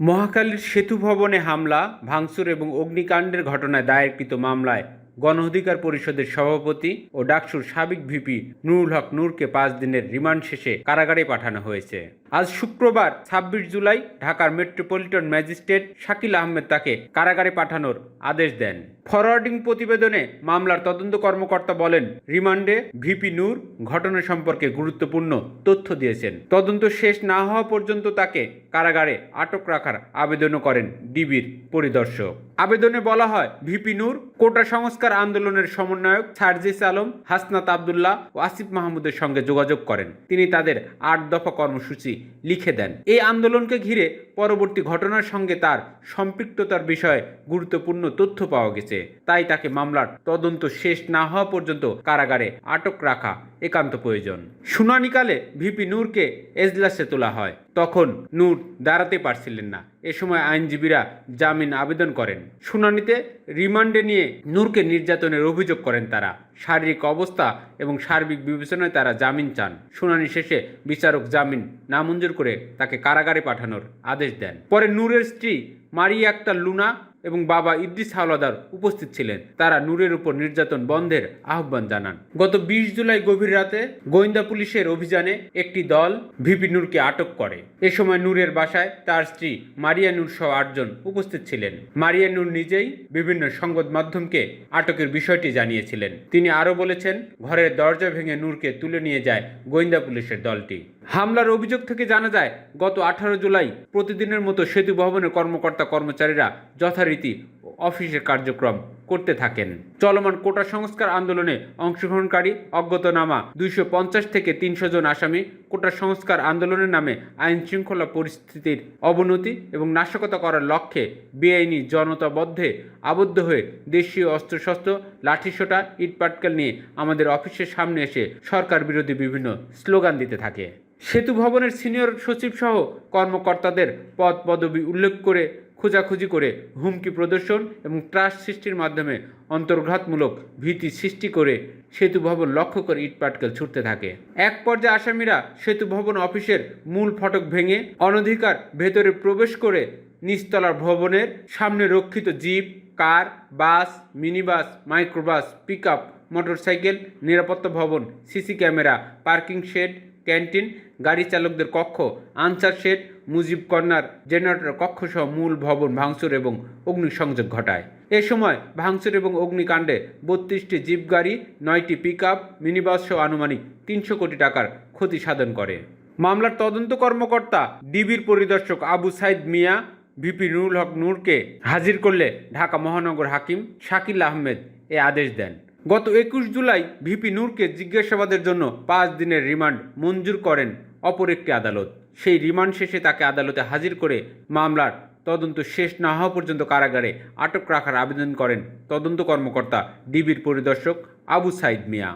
মহাখালীর সেতু ভবনে হামলা ভাঙচুর এবং অগ্নিকাণ্ডের ঘটনায় দায়েরকৃত মামলায় গণ অধিকার পরিষদের সভাপতি ও ডাকসুর সাবেক ভিপি নুরুল হক নূরকে পাঁচ দিনের রিমান্ড শেষে কারাগারে পাঠানো হয়েছে। আজ শুক্রবার ছাব্বিশ জুলাই ঢাকার মেট্রোপলিটন ম্যাজিস্ট্রেট শাকিল আহমেদ তাকে কারাগারে পাঠানোর আদেশ দেন। ফরওয়ার্ডিং প্রতিবেদনে মামলার তদন্ত কর্মকর্তা বলেন, রিমান্ডে ভিপি নূর ঘটনা সম্পর্কে গুরুত্বপূর্ণ তথ্য দিয়েছেন। তদন্ত শেষ না হওয়া পর্যন্ত তাকে কারাগারে আটক রাখার আবেদনও করেন ডিবির পরিদর্শক। আবেদনে বলা হয়, ভিপি নূর কোটা সংস্কার আন্দোলনের সমন্বয়ক সার্জিস আলম, হাসনাত আবদুল্লাহ ও আসিফ মাহমুদের সঙ্গে যোগাযোগ করেন। তিনি তাদের আট দফা কর্মসূচি লিখে দেন। এই আন্দোলনকে ঘিরে পরবর্তী ঘটনার সঙ্গে তার সম্পৃক্ততার বিষয়ে গুরুত্বপূর্ণ তথ্য পাওয়া গেছে। তাই তাকে মামলার তদন্ত শেষ না হওয়া পর্যন্ত কারাগারে আটক রাখা একান্ত প্রয়োজন। শুনানিকালে ভিপি নূরকে এজলাসে তোলা হয়। তখন নূর দাঁড়াতে পারছিলেন না। এ সময় আইনজীবীরা জামিন আবেদন করেন। শুনানিতে রিমান্ডে নিয়ে নূরকে নির্যাতনের অভিযোগ করেন তারা। শারীরিক অবস্থা এবং সার্বিক বিবেচনায় তারা জামিন চান। শুনানি শেষে বিচারক জামিন নামঞ্জুর করে তাকে কারাগারে পাঠানোর আদেশ দেন। পরে নূরের স্ত্রী মারিয়া আক্তার লুনা এবং বাবা ইদ্রিস হাওলাদার উপস্থিত ছিলেন। তারা নূরের উপর নির্যাতন বন্ধের আহ্বান জানান। গত বিশ জুলাই গভীর রাতে গোয়েন্দা পুলিশের অভিযানে একটি দল ভিপি নূরকে আটক করে। এ সময় নূরের বাসায় তার স্ত্রী মারিয়া নূর সহ আটজন উপস্থিত ছিলেন। মারিয়া নূর নিজেই বিভিন্ন সংবাদ মাধ্যমকে আটকের বিষয়টি জানিয়েছিলেন। তিনি আরও বলেছেন, ঘরের দরজা ভেঙে নূরকে তুলে নিয়ে যায় গোয়েন্দা পুলিশের দলটি। হামলার অভিযোগ থেকে জানা যায়, গত আঠারো জুলাই প্রতিদিনের মতো সেতু ভবনের কর্মকর্তা কর্মচারীরা যথারীতি অফিসের কার্যক্রম করতে থাকেন। চলমান কোটা সংস্কার আন্দোলনে অংশগ্রহণকারী অজ্ঞাতনামা দুইশো পঞ্চাশ থেকে তিনশো জন আসামি কোটা সংস্কার আন্দোলনের নামে আইন শৃঙ্খলা পরিস্থিতির অবনতি এবং নাশকতা করার লক্ষ্যে বেআইনি জনতাবদ্ধে আবদ্ধ হয়ে দেশীয় অস্ত্রশস্ত্র, লাঠিসোটা, ইটপাটকেল নিয়ে আমাদের অফিসের সামনে এসে সরকার বিরোধী বিভিন্ন স্লোগান দিতে থাকে। সেতু ভবনের সিনিয়র সচিব সহ কর্মকর্তাদের পদ পদবি উল্লেখ করে খোঁজাখুঁজি করে হুমকি প্রদর্শন এবং ত্রাস সৃষ্টির মাধ্যমে অন্তর্ঘাতমূলক ভীতি সৃষ্টি করে সেতু ভবন লক্ষ্য করে ইটপাটকেল ছুটতে থাকে। এক পর্যায়ে আসামিরা সেতু ভবন অফিসের মূল ফটক ভেঙে অনধিকার ভেতরে প্রবেশ করে নিচতলার ভবনের সামনে রক্ষিত jeep, car, bus, minibus, microbus pick up motorcycle, নিরাপত্তা ভবন, CC camera, parking shed canteen, গাড়ি চালকদের কক্ষ, Ansar shed, Mujib corner, generator কক্ষসহ মূল ভবন ভাঙচুর এবং অগ্নিসংযোগ ঘটায়। এ সময় ভাঙচুর এবং অগ্নিকাণ্ডে বত্রিশটি জিপ গাড়ি, নয়টি পিক আপ মিনিবাস সহ আনুমানিক তিনশো কোটি টাকার ক্ষতি সাধন করে। মামলার তদন্ত কর্মকর্তা, ডিবির পরিদর্শক আবু সাইদ মিয়া, ভিপি নুরুল হক নূরকে হাজির করলে ঢাকা মহানগর হাকিম শাকিল আহমেদ এ আদেশ দেন। গত একুশ জুলাই ভিপি নূরকে জিজ্ঞাসাবাদের জন্য পাঁচ দিনের রিমান্ড মঞ্জুর করেন অপর একটি আদালত। সেই রিমান্ড শেষে তাকে আদালতে হাজির করে মামলার তদন্ত শেষ না হওয়া পর্যন্ত কারাগারে আটক রাখার আবেদন করেন তদন্ত কর্মকর্তা ডিবির পরিদর্শক আবু সাইদ মিয়া।